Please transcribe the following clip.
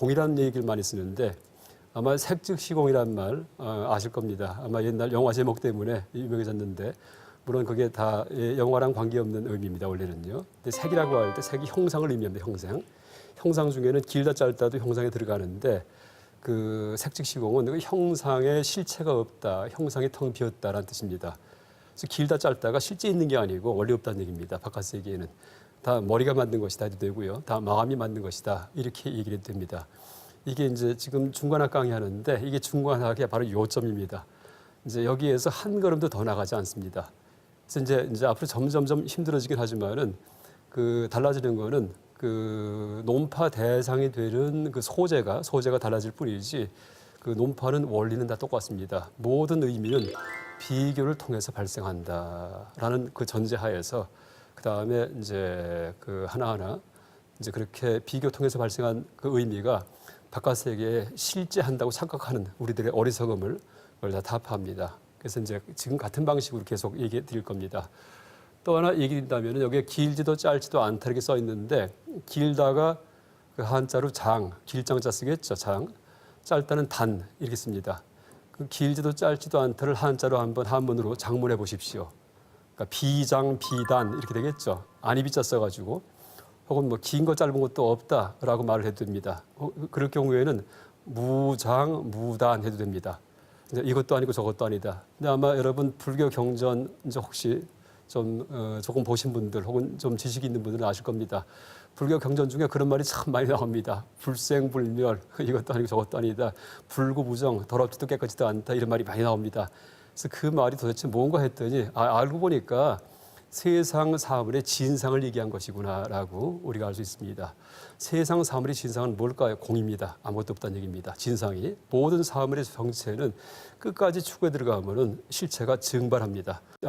공이라는 얘기를 많이 쓰는데 아마 색즉시공이라는 말 어, 아실 겁니다. 아마 옛날 영화 제목 때문에 유명해졌는데 물론 그게 다 예, 영화랑 관계없는 의미입니다. 원래는요. 근데 색이라고 할 때 색이 형상을 의미합니다. 형상. 형상 중에는 길다 짧다도 형상에 들어가는데 그 색즉시공은 그 형상에 실체가 없다, 형상이 텅 비었다라는 뜻입니다. 그래서 길다 짧다가 실제 있는 게 아니고 원래 없다는 얘기입니다. 바깥 세계에는 다 머리가 만든 것이다 해도 되고요, 다 마음이 만든 것이다 이렇게 얘기를 해도 됩니다. 이게 이제 지금 중관학 강의하는데 이게 중관학의 바로 요점입니다. 이제 여기에서 한 걸음도 더 나가지 않습니다. 그래서 이제, 이제 앞으로 점점점 힘들어지긴 하지만은 그 달라지는 거는 그 논파 대상이 되는 그 소재가 소재가 달라질 뿐이지 그 논파는 원리는 다 똑같습니다. 모든 의미는 비교를 통해서 발생한다라는 그 전제하에서 그 다음에 이제 그 하나하나 이제 그렇게 비교 통해서 발생한 그 의미가 바깥 세계에 실제 한다고 착각하는 우리들의 어리석음을 그걸 다 타파합니다. 그래서 이제 지금 같은 방식으로 계속 얘기해 드릴 겁니다. 또 하나 얘기 드린다면 여기에 길지도 짧지도 않다 이렇게 써 있는데 길다가 그 한자로 장, 길장자 쓰겠죠, 장. 짧다는 단 이렇게 씁니다. 그 길지도 짧지도 않다를 한자로 한번 한문으로 장문해 보십시오. 그러니까 비장, 비단 이렇게 되겠죠. 아니 비자 써가지고 혹은 뭐 긴 거 짧은 것도 없다라고 말을 해도 됩니다. 어, 그럴 경우에는 무장, 무단 해도 됩니다. 이것도 아니고 저것도 아니다. 근데 아마 여러분 불교 경전 이제 혹시 좀 어, 조금 보신 분들 혹은 좀 지식 있는 분들은 아실 겁니다. 불교 경전 중에 그런 말이 참 많이 나옵니다. 불생불멸 이것도 아니고 저것도 아니다. 불구부정 더럽지도 깨끗지도 않다 이런 말이 많이 나옵니다. 그래서 그 말이 도대체 뭔가 했더니 아, 알고 보니까 세상 사물의 진상을 얘기한 것이구나라고 우리가 알 수 있습니다. 세상 사물의 진상은 뭘까요? 공입니다. 아무것도 없다는 얘기입니다. 진상이 모든 사물의 정체는 끝까지 추구에 들어가면은 실체가 증발합니다. 아,